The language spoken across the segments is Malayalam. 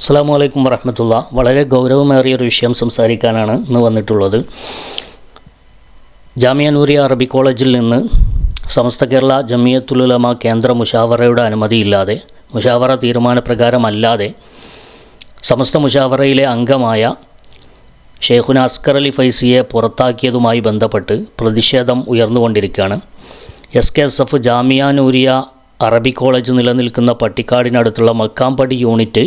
അസ്സാം വലൈക്കും വറഹമത്തുള്ള. വളരെ ഗൗരവമേറിയ ഒരു വിഷയം സംസാരിക്കാനാണ് ഇന്ന് വന്നിട്ടുള്ളത്. ജാമിയ അറബി കോളേജിൽ നിന്ന് സമസ്ത കേരള ജമിയത്തുലമ കേന്ദ്ര മുഷാവറയുടെ അനുമതിയില്ലാതെ മുഷാവറ തീരുമാനപ്രകാരമല്ലാതെ സമസ്ത മുഷാവറയിലെ അംഗമായ ഷെയ്ഖുന അസ്കർ അലി ഫൈസിയെ പുറത്താക്കിയതുമായി ബന്ധപ്പെട്ട് പ്രതിഷേധം ഉയർന്നുകൊണ്ടിരിക്കുകയാണ്. S K S F Jamia Nooriya Arabi college നിലനിൽക്കുന്ന പട്ടിക്കാടിനടുത്തുള്ള മക്കാംപടി യൂണിറ്റ്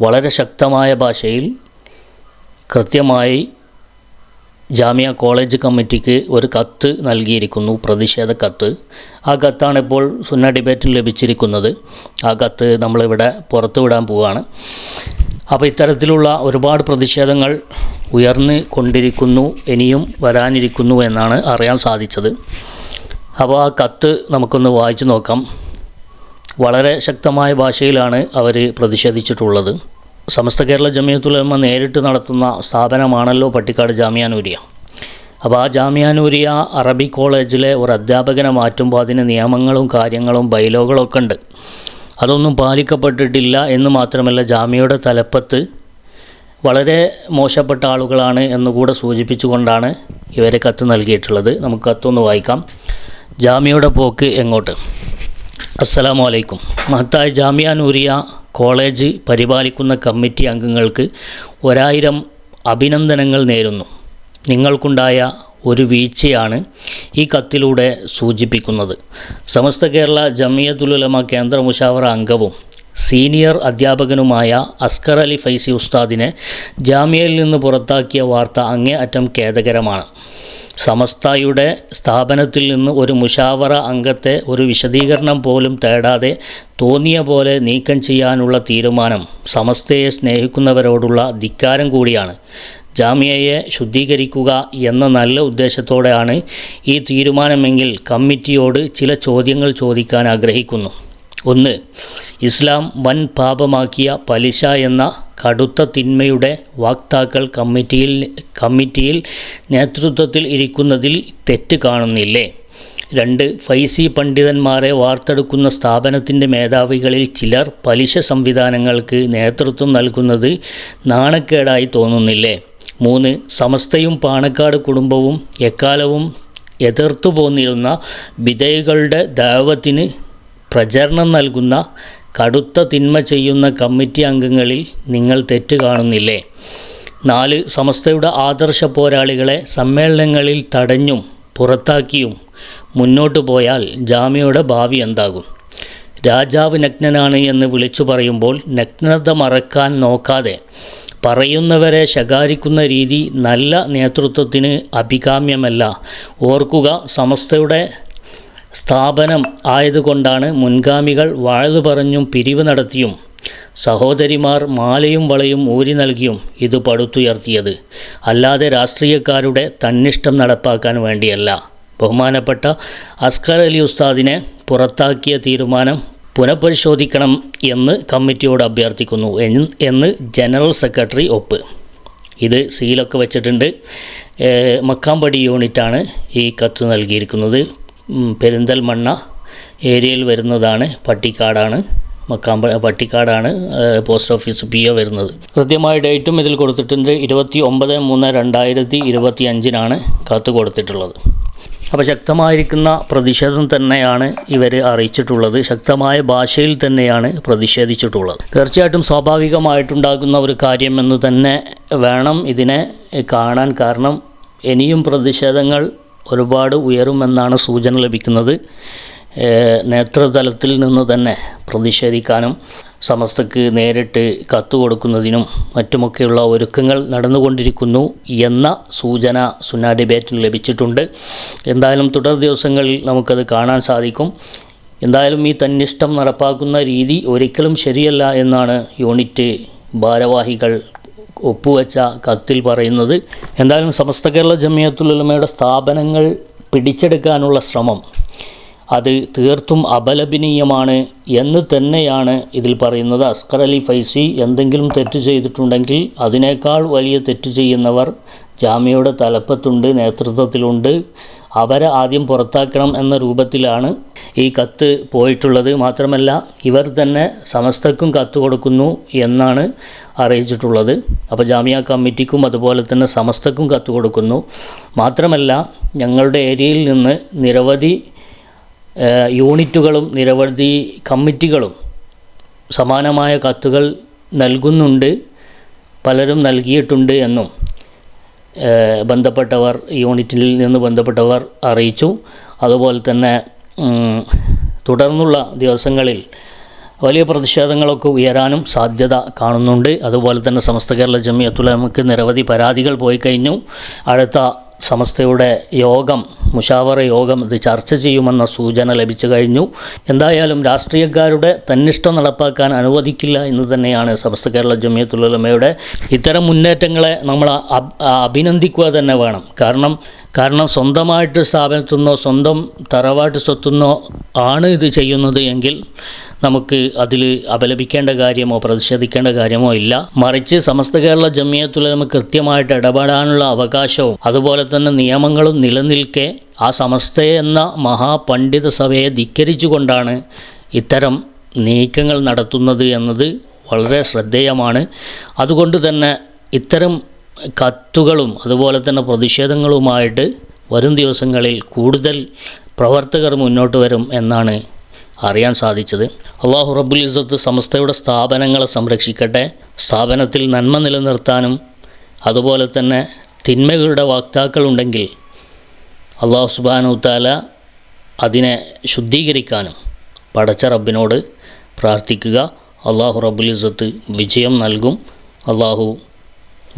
വളരെ ശക്തമായ ഭാഷയിൽ കൃത്യമായി ജാമ്യ കോളേജ് കമ്മിറ്റിക്ക് ഒരു കത്ത് നൽകിയിരിക്കുന്നു പ്രതിഷേധ കത്ത്. ആ കത്താണ് ഇപ്പോൾ സുന്ന ഡിബേറ്റിൽ ലഭിച്ചിരിക്കുന്നത്. ആ കത്ത് നമ്മളിവിടെ പുറത്തുവിടാൻ പോവുകയാണ്. അപ്പോൾ ഇത്തരത്തിലുള്ള ഒരുപാട് പ്രതിഷേധങ്ങൾ ഉയർന്ന് കൊണ്ടിരിക്കുന്നു ഇനിയും വരാനിരിക്കുന്നു എന്നാണ് അറിയാൻ സാധിച്ചത്. അപ്പോൾ ആ കത്ത് നമുക്കൊന്ന് വായിച്ചു നോക്കാം. വളരെ ശക്തമായ ഭാഷയിലാണ് അവർ പ്രതിഷേധിച്ചിട്ടുള്ളത്. സമസ്ത കേരള ജമിയത്തുലമ നേരിട്ട് നടത്തുന്ന സ്ഥാപനമാണല്ലോ പട്ടിക്കാട് ജാമിയാനൂരിയ. അപ്പോൾ ആ ജാമിയാനൂരിയ അറബി കോളേജിലെ ഒരു അധ്യാപകനെ മാറ്റുമ്പോൾ അതിന് നിയമങ്ങളും കാര്യങ്ങളും ബൈലോകളൊക്കെ ഉണ്ട്. അതൊന്നും പാലിക്കപ്പെട്ടിട്ടില്ല എന്ന് മാത്രമല്ല ജാമ്യയുടെ തലപ്പത്ത് വളരെ മോശപ്പെട്ട ആളുകളാണ് എന്നുകൂടെ സൂചിപ്പിച്ചുകൊണ്ടാണ് ഇവരെ കത്ത് നൽകിയിട്ടുള്ളത്. നമുക്ക് കത്തൊന്ന് വായിക്കാം. ജാമ്യയുടെ പോക്ക് എങ്ങോട്ട്? അസ്സലാമു അലൈക്കും മഹത്തായ ജാമിയ നൂരിയ കോളേജ് പരിപാലിക്കുന്ന കമ്മിറ്റി അംഗങ്ങൾക്ക് ഒരായിരം അഭിനന്ദനങ്ങൾ നേരുന്നു. നിങ്ങൾക്കുണ്ടായ ഒരു വീഴ്ചയാണ് ഈ കത്തിലൂടെ സൂചിപ്പിക്കുന്നത്. സമസ്ത കേരള ജമിയതുലമ കേന്ദ്ര മുഷാവറ അംഗവും സീനിയർ അധ്യാപകനുമായ അസ്കർ അലി ഫൈസി ഉസ്താദിനെ ജാമ്യയിൽ നിന്ന് പുറത്താക്കിയ വാർത്ത അങ്ങേ അറ്റം ഖേദകരമാണ്. സമസ്തയുടെ സ്ഥാപനത്തിൽ നിന്ന് ഒരു മുഷാവറ അംഗത്തെ ഒരു വിശദീകരണം പോലും തേടാതെ തോന്നിയ പോലെ നീക്കം ചെയ്യാനുള്ള തീരുമാനം സമസ്തയെ സ്നേഹിക്കുന്നവരോടുള്ള ധിക്കാരം കൂടിയാണ്. ജാമ്യയെ ശുദ്ധീകരിക്കുക എന്ന നല്ല ഉദ്ദേശത്തോടെയാണ് ഈ തീരുമാനമെങ്കിൽ കമ്മിറ്റിയോട് ചില ചോദ്യങ്ങൾ ചോദിക്കാൻ ആഗ്രഹിക്കുന്നു. ഒന്ന്. ഇസ്ലാം വൻ പാപമാക്കിയ പലിശ എന്ന കടുത്ത തിന്മയുടെ വാക്താക്കൾ കമ്മിറ്റിയിൽ കമ്മിറ്റിയിൽ നേതൃത്വത്തിൽ ഇരിക്കുന്നതിൽ തെറ്റ് കാണുന്നില്ലേ? രണ്ട്. ഫൈസി പണ്ഡിതന്മാരെ വാർത്തെടുക്കുന്ന സ്ഥാപനത്തിന്റെ മേധാവികളിൽ ചിലർ പലിശ സംവിധാനങ്ങൾക്ക് നേതൃത്വം നൽകുന്നത് നാണക്കേടായി തോന്നുന്നില്ലേ? മൂന്ന്. സമസ്തയും പാണക്കാട് കുടുംബവും എക്കാലവും എതിർത്തു പോന്നിരുന്ന വിധേയകളുടെ ദൈവത്തിന് പ്രചരണം നൽകുന്ന കടുത്ത തിന്മ ചെയ്യുന്ന കമ്മിറ്റി അംഗങ്ങളിൽ നിങ്ങൾ തെറ്റ് കാണുന്നില്ലേ? നാല് സമസ്തയുടെ ആദർശ പോരാളികളെ സമ്മേളനങ്ങളിൽ തടഞ്ഞും പുറത്താക്കിയും മുന്നോട്ടു പോയാൽ ജാമ്യയുടെ ഭാവി എന്താകും? രാജാവ് നഗ്നനാണ് എന്ന് വിളിച്ചു പറയുമ്പോൾ നഗ്നത മറക്കാൻ നോക്കാതെ പറയുന്നവരെ ശകാരിക്കുന്ന രീതി നല്ല നേതൃത്വത്തിന് അഭികാമ്യമല്ല. ഓർക്കുക സമസ്തയുടെ സ്ഥാപനം ആയതുകൊണ്ടാണ് മുൻഗാമികൾ വാഴ്ന്നു പറഞ്ഞും പിരിവ് നടത്തിയും സഹോദരിമാർ മാലയും വളയും ഊരി നൽകിയും ഇത് പടുത്തുയർത്തിയത്. അല്ലാതെ രാഷ്ട്രീയക്കാരുടെ തന്നിഷ്ടം നടപ്പാക്കാൻ വേണ്ടിയല്ല. ബഹുമാനപ്പെട്ട അസ്കർ അലി ഉസ്താദിനെ പുറത്താക്കിയ തീരുമാനം പുനഃപരിശോധിക്കണം എന്ന് കമ്മിറ്റിയോട് അഭ്യർത്ഥിക്കുന്നു എന്ന് ജനറൽ സെക്രട്ടറി ഒപ്പ്. ഇത് സീലൊക്കെ വെച്ചിട്ടുണ്ട്. മക്കാമ്പടി യൂണിറ്റാണ് ഈ കത്ത് നൽകിയിരിക്കുന്നത്. പെരിന്തൽമണ്ണ ഏരിയയിൽ വരുന്നതാണ് പട്ടിക്കാടാണ്. മക്കാമ്പ പട്ടിക്കാടാണ് പോസ്റ്റ് ഓഫീസ് പി ഒ വരുന്നത്. കൃത്യമായ ഡേറ്റും ഇതിൽ കൊടുത്തിട്ടുണ്ട്. ഇരുപത്തി ഒമ്പത് മൂന്ന് രണ്ടായിരത്തി ഇരുപത്തി അഞ്ചിനാണ് കത്ത് കൊടുത്തിട്ടുള്ളത്. അപ്പോൾ ശക്തമായിരിക്കുന്ന പ്രതിഷേധം തന്നെയാണ് ഇവർ അറിയിച്ചിട്ടുള്ളത്. ശക്തമായ ഭാഷയിൽ തന്നെയാണ് പ്രതിഷേധിച്ചിട്ടുള്ളത്. തീർച്ചയായിട്ടും സ്വാഭാവികമായിട്ടുണ്ടാകുന്ന ഒരു കാര്യം എന്ന് തന്നെ വേണം ഇതിനെ കാണാൻ. കാരണം ഇനിയും പ്രതിഷേധങ്ങൾ ഒരുപാട് ഉയരുമെന്നാണ് സൂചന ലഭിക്കുന്നത്. നേതൃതലത്തിൽ നിന്ന് തന്നെ പ്രതിഷേധിക്കാനും സമസ്തക്ക് നേരിട്ട് കത്ത് കൊടുക്കുന്നതിനും മറ്റുമൊക്കെയുള്ള ഒരുക്കങ്ങൾ നടന്നുകൊണ്ടിരിക്കുന്നു എന്ന സൂചന സുന്ന ഡിബേറ്റിന് ലഭിച്ചിട്ടുണ്ട്. എന്തായാലും തുടർ ദിവസങ്ങളിൽ നമുക്കത് കാണാൻ സാധിക്കും. എന്തായാലും ഈ തന്നിഷ്ടം നടപ്പാക്കുന്ന രീതി ഒരിക്കലും ശരിയല്ല എന്നാണ് യൂണിറ്റ് ഭാരവാഹികൾ ഒപ്പുവെച്ച കത്തിൽ പറയുന്നത് എന്തായാലും സമസ്ത കേരള ജമിയത്തുലമയുടെ സ്ഥാപനങ്ങൾ പിടിച്ചെടുക്കാനുള്ള ശ്രമം അത് തീർത്തും അപലപനീയമാണ് എന്ന് തന്നെയാണ് ഇതിൽ പറയുന്നത്. അസ്കർ അലി ഫൈസി എന്തെങ്കിലും തെറ്റ് ചെയ്തിട്ടുണ്ടെങ്കിൽ അതിനേക്കാൾ വലിയ തെറ്റ് ചെയ്യുന്നവർ ജാമ്യയുടെ തലപ്പത്തുണ്ട് നേതൃത്വത്തിലുണ്ട്. അവരെ ആദ്യം പുറത്താക്കണം എന്ന രൂപത്തിലാണ് ഈ കത്ത് പോയിട്ടുള്ളത്. മാത്രമല്ല ഇവർ തന്നെ സമസ്തക്കും കത്ത് കൊടുക്കുന്നു എന്നാണ് അറിയിച്ചിട്ടുള്ളത്. അപ്പോൾ ജാമ്യ കമ്മിറ്റിക്കും അതുപോലെ തന്നെ സമസ്തക്കും കത്ത് കൊടുക്കുന്നു. മാത്രമല്ല ഞങ്ങളുടെ ഏരിയയിൽ നിന്ന് നിരവധി യൂണിറ്റുകളും നിരവധി കമ്മിറ്റികളും സമാനമായ കത്തുകൾ നൽകുന്നുണ്ട്. പലരും നൽകിയിട്ടുണ്ട് എന്നും. ബന്ധപ്പെട്ടവർ യൂണിറ്റിൽ നിന്ന് ബന്ധപ്പെട്ടവർ അറിയിച്ചു. അതുപോലെ തന്നെ തുടർന്നുള്ള ദിവസങ്ങളിൽ വലിയ പ്രതിഷേധങ്ങളൊക്കെ ഉയരാനും സാധ്യത കാണുന്നുണ്ട്. അതുപോലെ തന്നെ സമസ്ത കേരള ജമിയത്തുലമക്ക് നിരവധി പരാതികൾ പോയി കഴിഞ്ഞു. അടുത്ത സമസ്തയുടെ യോഗം മുഷാവറ യോഗം ഇത് ചർച്ച ചെയ്യുമെന്ന സൂചന ലഭിച്ചു കഴിഞ്ഞു. എന്തായാലും രാഷ്ട്രീയക്കാരുടെ തന്നിഷ്ടം നടപ്പാക്കാൻ അനുവദിക്കില്ല എന്ന് തന്നെയാണ് സമസ്ത കേരള ജമിയത്തുലമയുടെ ഇത്തരം മുന്നേറ്റങ്ങളെ നമ്മൾ അഭിനന്ദിക്കുക തന്നെ വേണം. കാരണം കാരണം സ്വന്തമായിട്ട് സ്ഥാപനത്തു നിന്നോ സ്വന്തം തറവാട്ട് സ്വത്തുനിന്നോ ആണ് ഇത് ചെയ്യുന്നത് എങ്കിൽ നമുക്ക് അതിൽ അപലപിക്കേണ്ട കാര്യമോ പ്രതിഷേധിക്കേണ്ട കാര്യമോ ഇല്ല. മറിച്ച് സമസ്ത കേരള ജമിയത്തുലമ കൃത്യമായിട്ട് ഇടപെടാനുള്ള അവകാശവും അതുപോലെ തന്നെ നിയമങ്ങളും നിലനിൽക്കെ ആ സമസ്ത എന്ന മഹാപണ്ഡിത സഭയെ ധിക്കരിച്ചുകൊണ്ടാണ് ഇത്തരം നീക്കങ്ങൾ നടത്തുന്നത് എന്നത് വളരെ ശ്രദ്ധേയമാണ്. അതുകൊണ്ട് തന്നെ ഇത്തരം കത്തുകളും അതുപോലെ തന്നെ പ്രതിഷേധങ്ങളുമായിട്ട് വരും ദിവസങ്ങളിൽ കൂടുതൽ പ്രവർത്തകർ മുന്നോട്ട് വരും എന്നാണ് അറിയാൻ സാധിച്ചത്. അള്ളാഹു റബ്ബുൽ ഇസത്ത് സമസ്തയുടെ സ്ഥാപനങ്ങളെ സംരക്ഷിക്കട്ടെ. സ്ഥാപനത്തിൽ നന്മ നിലനിർത്താനും അതുപോലെ തന്നെ തിന്മകളുടെ വക്താക്കളുണ്ടെങ്കിൽ അള്ളാഹു സുബാനു താല അതിനെ ശുദ്ധീകരിക്കാനും പടച്ച റബ്ബിനോട് പ്രാർത്ഥിക്കുക. അള്ളാഹു റബ്ബുൽ ഇസ്സത്ത് വിജയം നൽകും. അള്ളാഹു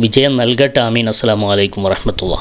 വിജയം നൽകട്ടെ. ആമീൻ. അസ്സാം വലൈക്കും വറഹമത്തുള്ള